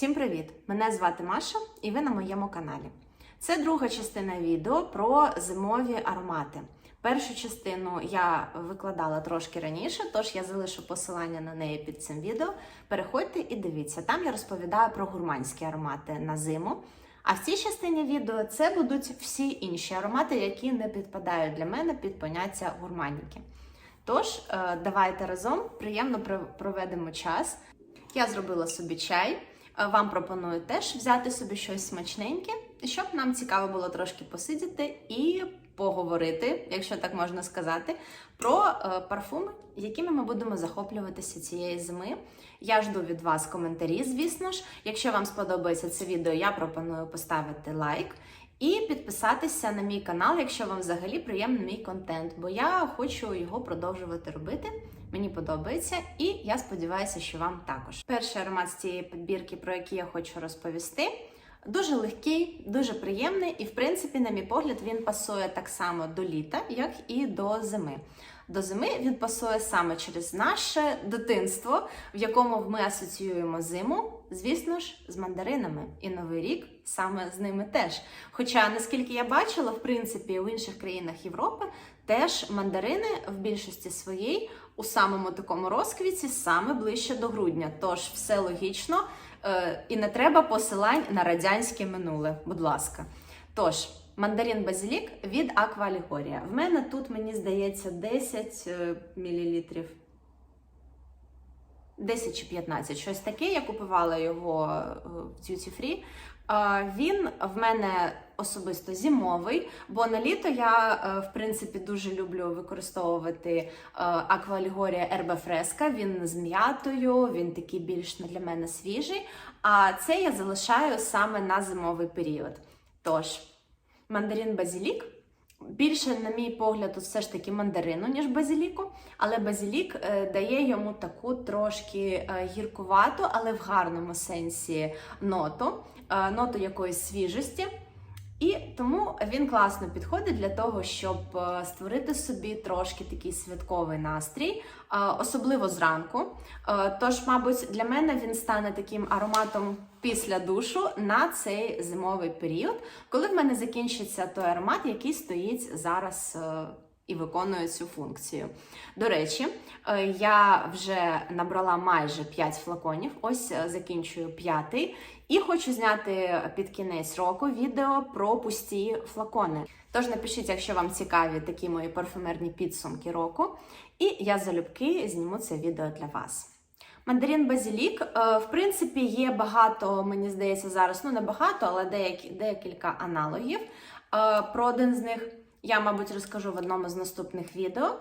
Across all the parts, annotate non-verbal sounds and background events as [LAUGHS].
Всім привіт! Мене звати Маша і ви на моєму каналі. Це друга частина відео про зимові аромати. Першу частину я викладала трошки раніше, тож я залишу посилання на неї під цим відео. Переходьте і дивіться. Там я розповідаю про гурманські аромати на зиму. А в цій частині відео це будуть всі інші аромати, які не підпадають для мене під поняття гурманіки. Тож, е, давайте разом приємно проведемо час. Я зробила собі чай. Е, Вам пропоную теж взяти собі щось смачненьке, щоб нам цікаво було трошки посидіти і поговорити, якщо так можна сказати, про е, парфуми, якими ми будемо захоплюватися цієї зими. Я жду від вас коментарі, звісно ж. Якщо вам сподобається це відео, я пропоную поставити лайк. І підписатися на мій канал, якщо вам взагалі приємний мій контент, бо я хочу його продовжувати робити. Мені подобається, і я сподіваюся, що вам також. Перший аромат з цієї підбірки, про який я хочу розповісти, дуже легкий, дуже приємний, і в принципі, на мій погляд, він пасує так само до літа, як і до зими. До зими він пасує саме через наше дитинство, в якому ми асоціюємо зиму, звісно ж, з мандаринами. І новий рік саме з ними теж. Хоча, наскільки я бачила, в принципі, в інших країнах Європи теж мандарини в більшості своїй у самому такому розквіті саме ближче до грудня. Тож все логічно е, і не треба посилань на радянське минуле, будь ласка. Тож, мандарин базилік від Аква Алегорія. В мене тут, мені здається, 10 е, мл. 10 чи 15, щось таке. Я купувала його е, в Duty Free. Він в мене особисто зимовий, бо на літо я, е, в принципі, дуже люблю використовувати Аква Алегорія Ерба Фреска. Він з м'ятою, він такий більш для мене свіжий. А це я залишаю саме на зимовий період. Тож, мандарин базилік. Більше, на мій погляд, тут все ж таки мандарину, ніж базіліку, але базилік е, дає йому таку трошки е, гіркувату, але в гарному сенсі ноту, е, ноту якоїсь свіжості. І тому він класно підходить для того, щоб е, створити собі трошки такий святковий настрій, е, особливо зранку. Е, Тож, мабуть, для мене він стане таким ароматом після душу на цей зимовий період, коли в мене закінчиться той аромат, який стоїть зараз. І виконує цю функцію. До речі, е, я вже набрала майже 5 флаконів, ось е, закінчую п'ятий. І хочу зняти під кінець року відео про пусті флакони. Тож напишіть, якщо вам цікаві такі мої парфюмерні підсумки року, і я залюбки зніму це відео для вас. Мандарин базилік, е, в принципі, є багато, мені здається, зараз, ну не багато, але деякі, декілька аналогів. Про один з них я, мабуть, розкажу в одному з наступних відео.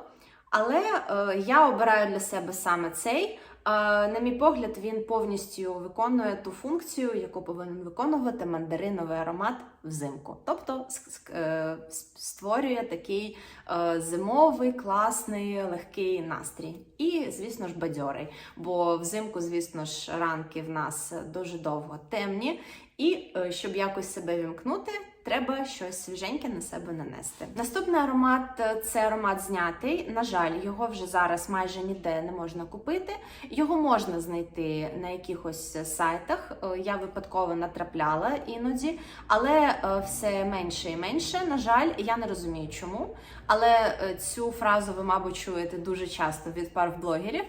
Але е, я обираю для себе саме цей. Е, на мій погляд, він повністю виконує ту функцію, яку повинен виконувати мандариновий аромат взимку. Тобто е, створює такий е, зимовий, класний, легкий настрій. І, звісно ж, бадьорий. Бо взимку, звісно ж, ранки в нас дуже довго темні. І е, щоб якось себе вімкнути, треба щось свіженьке на себе нанести. Наступний аромат е, це аромат знятий. На жаль, його вже зараз майже ніде не можна купити. Його можна знайти на якихось сайтах. Е, Я випадково натрапляла іноді, але е, все менше і менше. На жаль, я не розумію чому. Але е, цю фразу ви, мабуть, чуєте дуже часто від парфблогерів.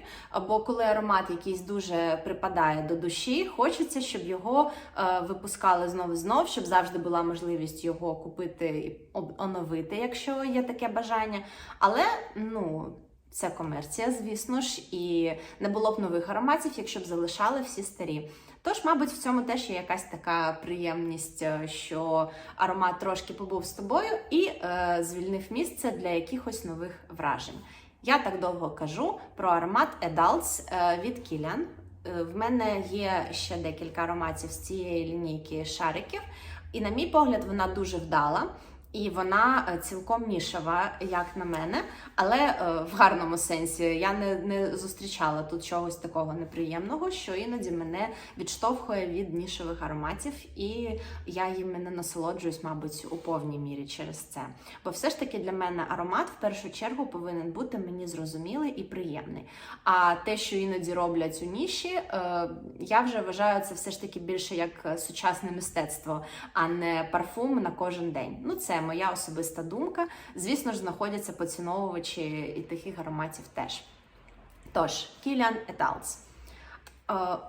Бо коли аромат якийсь дуже припадає до душі, хочеться, щоб його е, випускали знову знов, щоб завжди була можливість його купити і оновити, якщо є таке бажання. Але ну. Це комерція, звісно ж, і не було б нових ароматів, якщо б залишали всі старі. Тож, мабуть, в цьому теж є якась така приємність, е, що аромат трошки побув з тобою і е, звільнив місце для якихось нових вражень. Я так довго кажу про аромат Adults е, від Kilian. Е, В мене є ще декілька ароматів з цієї лінійки шариків, і, на мій погляд, вона дуже вдала. І вона е, цілком нішева, як на мене, але е, в гарному сенсі я не, не зустрічала тут чогось такого неприємного, що іноді мене відштовхує від нішевих ароматів, і я їм не насолоджуюсь, мабуть, у повній мірі через це. Бо все ж таки для мене аромат в першу чергу повинен бути мені зрозумілий і приємний. А те, що іноді роблять у ніші, е, я вже вважаю це все ж таки більше як сучасне мистецтво, а не парфум на кожен день. Ну, це моя особиста думка. Звісно ж, знаходяться поціновувачі і таких ароматів теж. Тож, Kilian Еталс.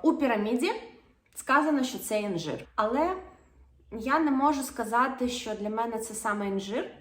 У піраміді сказано, що це інжир. Але я не можу сказати, що для мене це саме інжир.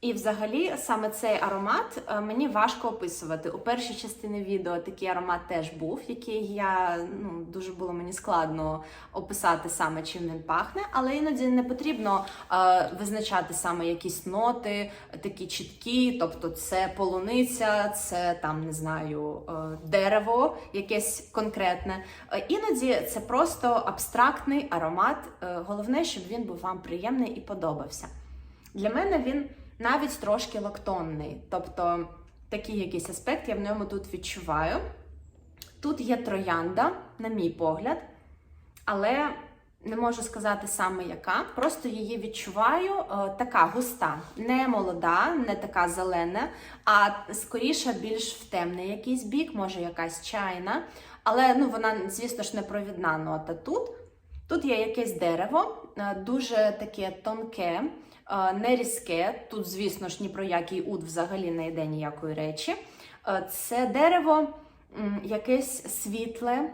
І взагалі саме цей аромат е, мені важко описувати. У першій частині відео такий аромат теж був, який я ну дуже було мені складно описати саме чим він пахне, але іноді не потрібно е, визначати саме якісь ноти, такі чіткі, тобто це полуниця, це там не знаю е, дерево, якесь конкретне. Е, іноді це просто абстрактний аромат. Е, головне, щоб він був вам приємний і подобався. Для мене він навіть трошки лактонний. Тобто такий якийсь аспект я в ньому тут відчуваю. Тут є троянда, на мій погляд, але не можу сказати саме яка. Просто її відчуваю е, така густа, не молода, не така зелена, а скоріше більш в темний якийсь бік, може якась чайна. Але ну, вона, звісно ж, не провідна нота тут. Тут є якесь дерево, дуже таке тонке, е, не різке. Тут, звісно ж, ні про який уд взагалі не йде ніякої речі. Е, Це дерево якесь світле,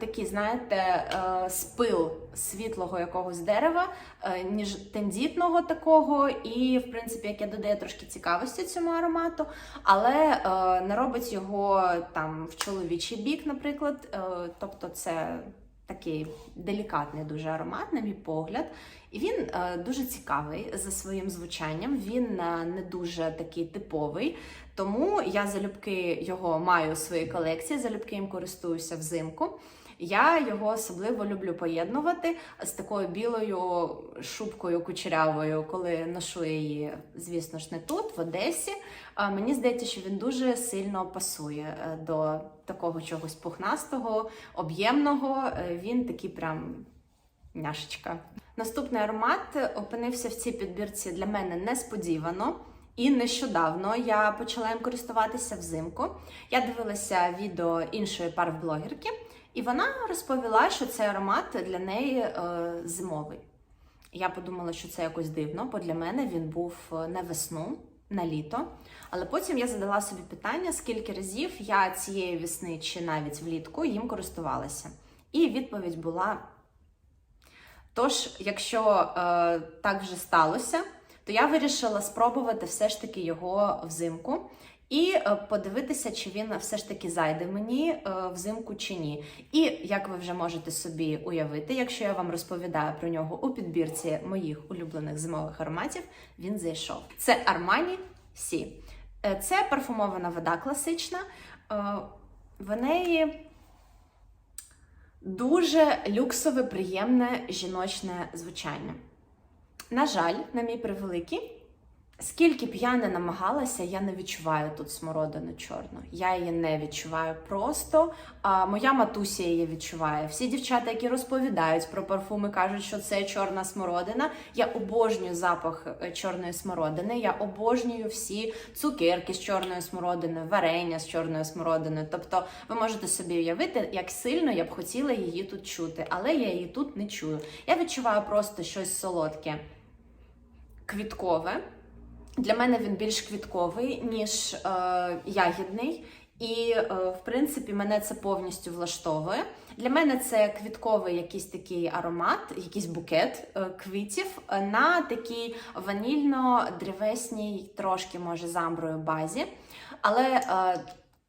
такий, знаєте, е, спил світлого якогось дерева, е, ніж тендітного такого, і, в принципі, яке додає трошки цікавості цьому аромату, але е, не робить його там в чоловічий бік, наприклад. Е, Тобто, це такий делікатний дуже аромат, на мій погляд. І він е, дуже цікавий за своїм звучанням. Він е, не дуже такий типовий. Тому я залюбки його маю у своїй колекції, залюбки їм користуюся взимку. Я його особливо люблю поєднувати з такою білою шубкою кучерявою, коли ношу її, звісно ж, не тут, в Одесі. Мені здається, що він дуже сильно пасує е, до такого чогось пухнастого, об'ємного. Е, Він такий прям няшечка. Наступний аромат опинився в цій підбірці для мене несподівано. І нещодавно я почала їм користуватися взимку. Я дивилася відео іншої парфблогерки, і вона розповіла, що цей аромат для неї е, зимовий. Я подумала, що це якось дивно, бо для мене він був е, на весну, на літо. Але потім я задала собі питання, скільки разів я цієї весни чи навіть влітку їм користувалася. І відповідь була: тож, якщо е, так вже сталося, то я вирішила спробувати все ж таки його взимку і е, подивитися, чи він все ж таки зайде мені е, взимку чи ні. І як ви вже можете собі уявити, якщо я вам розповідаю про нього у підбірці моїх улюблених зимових ароматів, він зайшов. Це Armani Сі. Е, Це парфумована вода класична. В неї дуже люксове, приємне жіночне звучання. На жаль, на мій превеликий, скільки б я не намагалася, я не відчуваю тут смородину чорну. Я її не відчуваю просто. А, моя матуся її відчуває. Всі дівчата, які розповідають про парфуми, кажуть, що це чорна смородина. Я обожнюю запах е, чорної смородини. Я обожнюю всі цукерки з чорною смородиною, варення з чорною смородиною. Тобто, ви можете собі уявити, як сильно я б хотіла її тут чути, але я її тут не чую. Я відчуваю просто щось солодке квіткове. Для мене він більш квітковий, ніж е, ягідний. І, е, в принципі, мене це повністю влаштовує. Для мене це квітковий якийсь такий аромат, якийсь букет е, квітів е, на такій ванільно-древесній, трошки, може, замброю базі. Але е,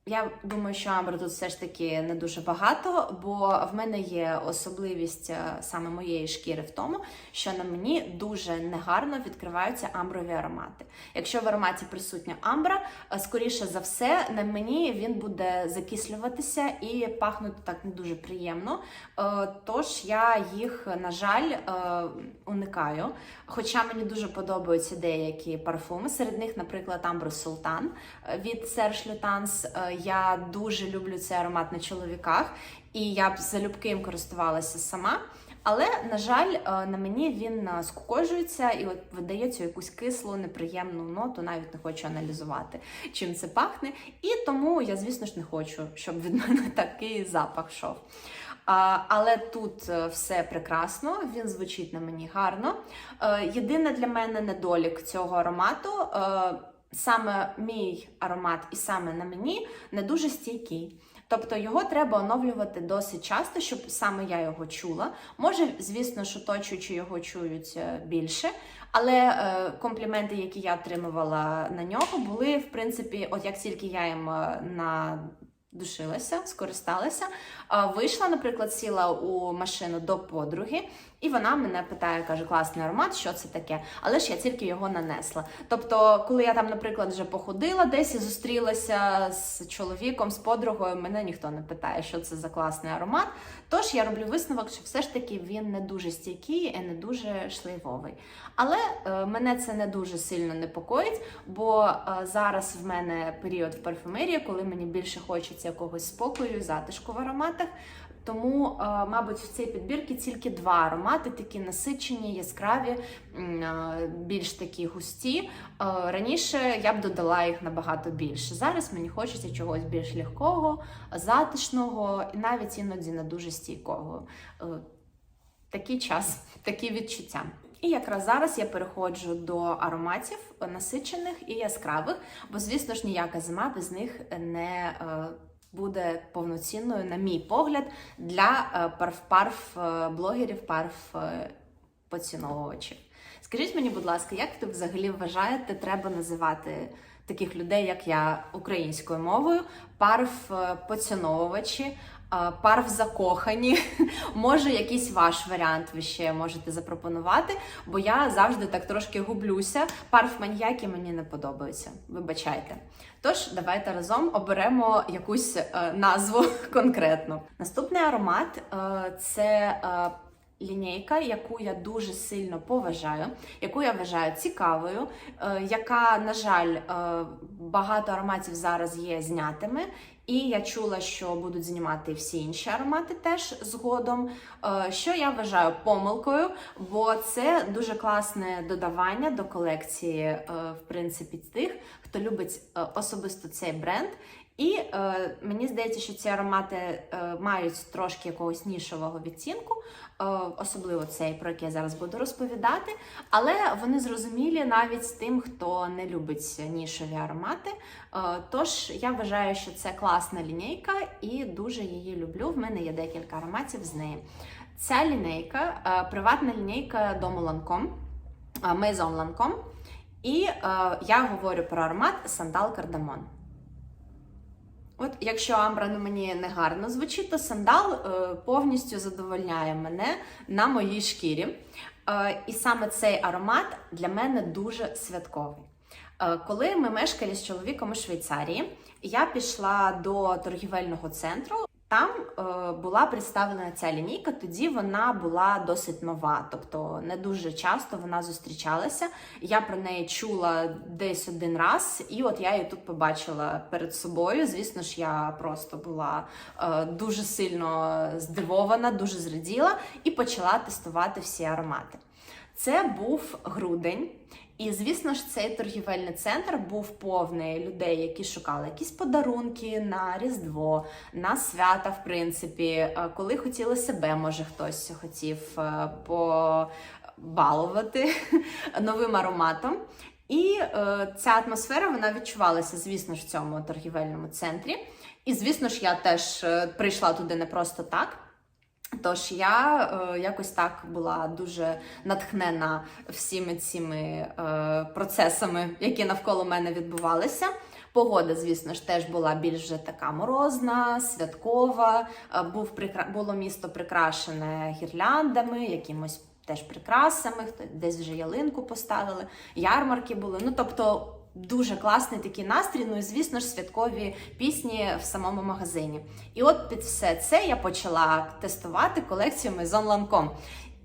Я думаю, що амбри тут все ж таки не дуже багато, бо в мене є особливість е, саме моєї шкіри в тому, що на мені дуже негарно відкриваються амброві аромати. Якщо в ароматі присутня амбра, е, скоріше за все, на мені він буде закислюватися і пахнути так не дуже приємно. Е, Тож я їх, на жаль, уникаю. Хоча мені дуже подобаються деякі парфуми. Серед них, наприклад, Амбро Султан від Serge Lutens. Я дуже люблю цей аромат на чоловіках, і я б залюбки їм користувалася сама. Але, на жаль, е, на мені він е, скукожується і от видає цю якусь кислу, неприємну ноту, навіть не хочу аналізувати, чим це пахне. І тому я, звісно ж, не хочу, щоб від [LAUGHS] мене такий запах йшов. Але тут е, все прекрасно, він звучить на мені гарно. Єдине для мене недолік цього аромату. Саме мій аромат і саме на мені не дуже стійкий. Тобто його треба оновлювати досить часто, щоб саме я його чула. Може, звісно, що оточуючи його чують е, більше, але е, компліменти, які я отримувала на нього, були в принципі, от як тільки я їм е, надушилася, скористалася, вийшла, наприклад, сіла у машину до подруги, і вона мене питає, каже, класний аромат, що це таке. Але ж я тільки його нанесла. Тобто, коли я там, наприклад, вже походила десь і зустрілася з чоловіком, з подругою, мене ніхто не питає, що це за класний аромат. Тож я роблю висновок, що все ж таки він не дуже стійкий і не дуже шлейвовий. Але е, мене це не дуже сильно непокоїть, бо е, зараз в мене період в парфумерії, коли мені більше хочеться якогось спокою, затишку в ароматах. Тому, е, мабуть, в цій підбірці тільки два аромати, такі насичені, яскраві, е, більш такі густі. Е, Раніше я б додала їх набагато більше. Зараз мені хочеться чогось більш легкого, затишного і навіть іноді не дуже стійкого. Такий час, [LAUGHS] такі відчуття. І якраз зараз я переходжу до ароматів насичених і яскравих, бо, звісно ж, ніяка зима без них не буде повноцінною, на мій погляд, для е, парф-парф е, блогерів, парф е. Скажіть мені, будь ласка, як ти взагалі вважаєте, треба називати таких людей, як я, українською мовою, парф е, е, парф закохані? [LAUGHS] Може, якийсь ваш варіант ви ще можете запропонувати, бо я завжди так трошки гублюся. Парф маньяки мені не подобаються. Вибачайте. Тож, давайте разом оберемо якусь е, назву [LAUGHS] конкретну. Наступний аромат е, це. Лінійка, яку я дуже сильно поважаю, яку я вважаю цікавою, е, яка, на жаль, е, багато ароматів зараз є знятими, і я чула, що будуть знімати всі інші аромати теж згодом. Е, Що я вважаю помилкою, бо це дуже класне додавання до колекції, в принципі, тих, хто любить особисто цей бренд. І е, мені здається, що ці аромати е, мають трошки якогось нішового відцінку, е, особливо цей, про який я зараз буду розповідати. Але вони зрозумілі навіть тим, хто не любить нішові аромати. Е, тож я вважаю, що це класна лінійка і дуже її люблю. В мене є декілька ароматів з неї. Ця лінійка е, приватна лінійка дому е, Maison Lancome. І е, я говорю про аромат Сандал Кардамон. От, якщо амбра на мені не гарно звучить, то сандал е, повністю задовольняє мене на моїй шкірі. Е, і саме цей аромат для мене дуже святковий. Е, коли ми мешкали з чоловіком у Швейцарії, я пішла до торгівельного центру. Там е, була представлена ця лінійка, тоді вона була досить нова, тобто не дуже часто вона зустрічалася. Я про неї чула десь один раз, і от я її тут побачила перед собою. Звісно ж, я просто була е, дуже сильно здивована, дуже зраділа і почала тестувати всі аромати. Це був грудень. І, звісно ж, цей торгівельний центр був повний людей, які шукали якісь подарунки на Різдво, на свята, в принципі, Е, коли хотіли себе, може хтось хотів е, побалувати [LAUGHS] новим ароматом. І е, ця атмосфера вона відчувалася, звісно ж, в цьому торгівельному центрі. І, звісно ж, я теж е, прийшла туди не просто так. Тож я е, якось так була дуже натхнена всіми цими е, процесами, які навколо мене відбувалися. Погода, звісно ж, теж була більш така морозна, святкова. Е, Був прикра... було місто прикрашене гірляндами, якимось теж прикрасами. хто- Десь вже ялинку поставили, ярмарки були. Ну тобто. Дуже класний такий настрій, ну і звісно ж святкові пісні в самому магазині. І от під все це я почала тестувати колекцію Maison Lancome.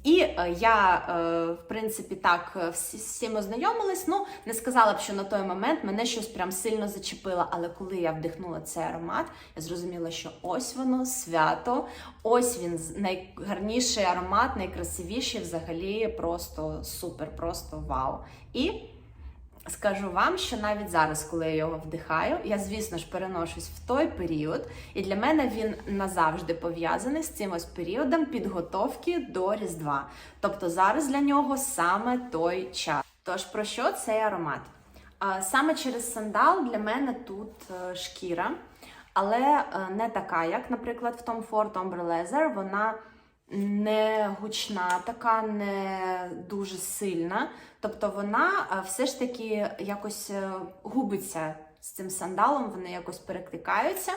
І е, я, е, в принципі, так е, всім ознайомилась. Ну, не сказала б, що на той момент мене щось прям сильно зачепило. Але коли я вдихнула цей аромат, я зрозуміла, що ось воно свято, ось він найгарніший аромат, найкрасивіший, взагалі, просто супер, просто вау. І Скажу вам, що навіть зараз, коли я його вдихаю, я, звісно ж, переношусь в той період, і для мене він назавжди пов'язаний з цим ось періодом підготовки до Різдва. Тобто зараз для нього саме той час. Тож про що цей аромат? Саме через сандал для мене тут е, шкіра, але е, не така, як, наприклад, в Tom Ford Ombre Leather. Вона не гучна, така не дуже сильна. Тобто вона е, все ж таки якось е, губиться з цим сандалом, вони якось перекликаються.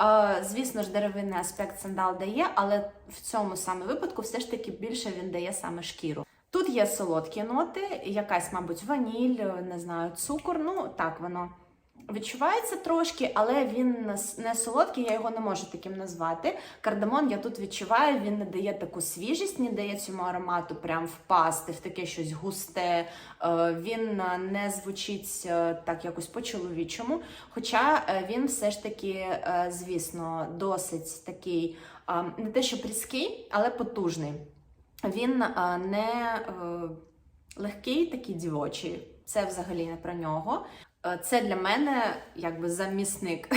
Е, Звісно ж, деревинний аспект сандал дає, але в цьому саме випадку все ж таки більше він дає саме шкіру. Тут є солодкі ноти, якась, мабуть, ваніль, не знаю, цукор. Ну так воно відчувається трошки, але він не солодкий, я його не можу таким назвати. Кардамон я тут відчуваю, він не дає таку свіжість, не дає цьому аромату прям впасти в таке щось густе. Е, Він е, не звучить е, так якось по-чоловічому. Хоча він все ж таки, звісно, досить такий, не те, що пріський, але потужний. Він не легкий, такий дівочий. Це взагалі не про нього. Е, Це для мене якби замісник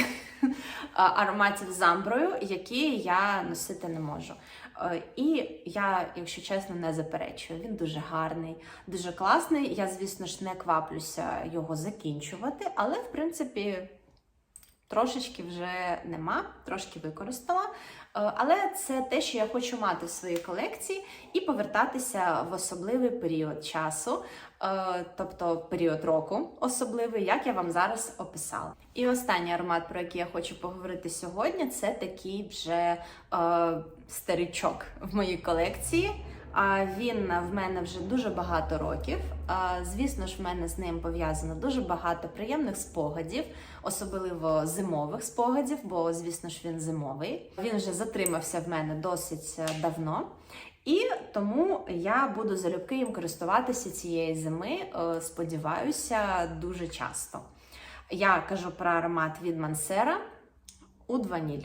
[LAUGHS] ароматів з амброю, які я носити не можу. Е, І я, якщо чесно, не заперечую. Він дуже гарний, дуже класний. Я, звісно ж, не кваплюся його закінчувати, але в принципі. Трошечки вже нема, трошки використала. Е, Але це те, що я хочу мати в своїй колекції, і повертатися в особливий період часу, е, тобто період року особливий, як я вам зараз описала. І останній аромат, про який я хочу поговорити сьогодні, це такий вже е, старичок в моїй колекції. А він в мене вже дуже багато років. Звісно ж, в мене з ним пов'язано дуже багато приємних спогадів, особливо зимових спогадів, бо, звісно ж, він зимовий. Він вже затримався в мене досить е, давно. І тому я буду залюбки їм користуватися цієї зими, е, сподіваюся, дуже часто. Я кажу про аромат від Мансера Уд Ваніль.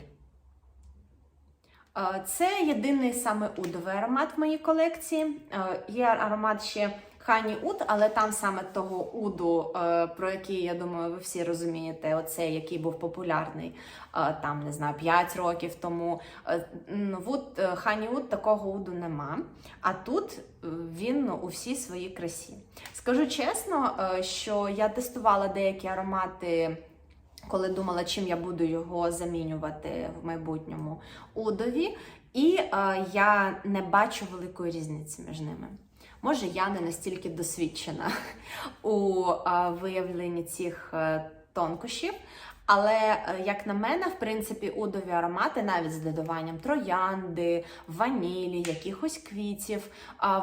Е, Це єдиний саме удовий аромат в моїй колекції. Е, Є аромат ще Хані Уд, але там саме того уду, е, про який, я думаю, ви всі розумієте, оцей, який був популярний там, не знаю, 5 років тому. М, В уд, е, Хані Уд такого уду нема. А тут він у всій своїй красі. Скажу чесно, що я тестувала деякі аромати коли думала, чим я буду його замінювати в майбутньому удові, і е, я не бачу великої різниці між ними. Може, я не настільки досвідчена [LAUGHS] у е, виявленні цих е, тонкощів. Але, е, як на мене, в принципі, удові аромати, навіть з додаванням троянди, ванілі, якихось квітів,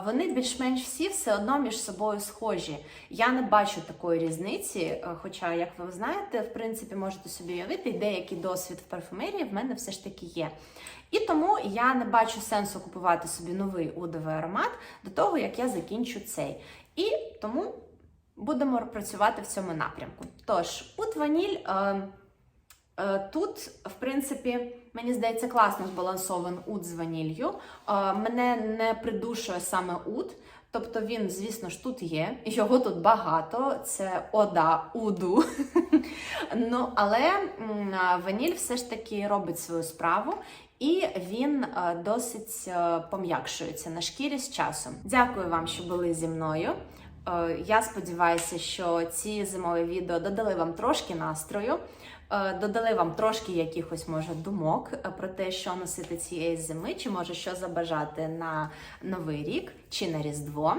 вони більш-менш всі все одно між собою схожі. Я не бачу такої різниці, е, хоча, як ви знаєте, в принципі, можете собі уявити, деякий досвід в парфумерії в мене все ж таки є. І тому я не бачу сенсу купувати собі новий удовий аромат до того, як я закінчу цей. І тому будемо працювати в цьому напрямку. Тож, уд ваніль. Е, Е, Тут, в принципі, мені здається, класно збалансований уд з ванілью. Е, Мене не придушує саме уд. Тобто він, звісно ж, тут є, його тут багато. Це ода уду. [LAUGHS] ну, але ваніль все ж таки робить свою справу. І він е, досить е, пом'якшується на шкірі з часом. Дякую вам, що були зі мною. Е, Я сподіваюся, що ці зимові відео додали вам трошки настрою, е, додали вам трошки якихось може думок е, про те, що носити цієї зими, чи може що забажати на новий рік чи на Різдво.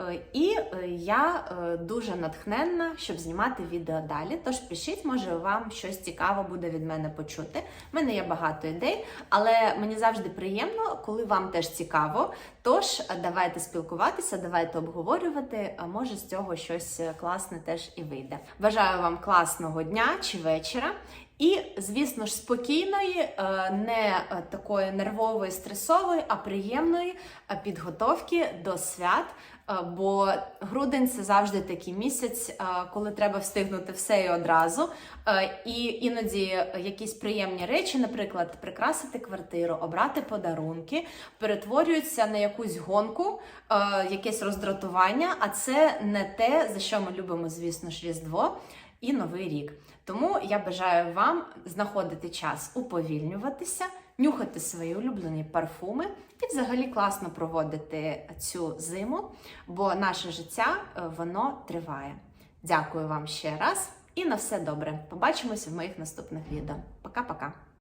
Е, І е, я е, дуже натхненна, щоб знімати відео далі. Тож пишіть, може вам щось цікаве буде від мене почути. У мене є багато ідей, але мені завжди приємно, коли вам теж цікаво. Тож давайте спілкуватися, давайте обговорювати. А може з цього щось класне теж і вийде. Бажаю вам класного дня чи вечора. І, звісно ж, спокійної, не такої нервової, стресової, а приємної підготовки до свят. Е, Бо грудень це завжди такий місяць, е, коли треба встигнути все і одразу. Е, І іноді якісь приємні речі, наприклад, прикрасити квартиру, обрати подарунки, перетворюються на якусь гонку, якесь роздратування. А це не те, за що ми любимо, звісно ж, Різдво і Новий рік. Тому я бажаю вам знаходити час уповільнюватися, нюхати свої улюблені парфуми і взагалі класно проводити цю зиму, бо наше життя е, воно триває. Дякую вам ще раз і на все добре. Побачимося в моїх наступних відео. Пока-пока.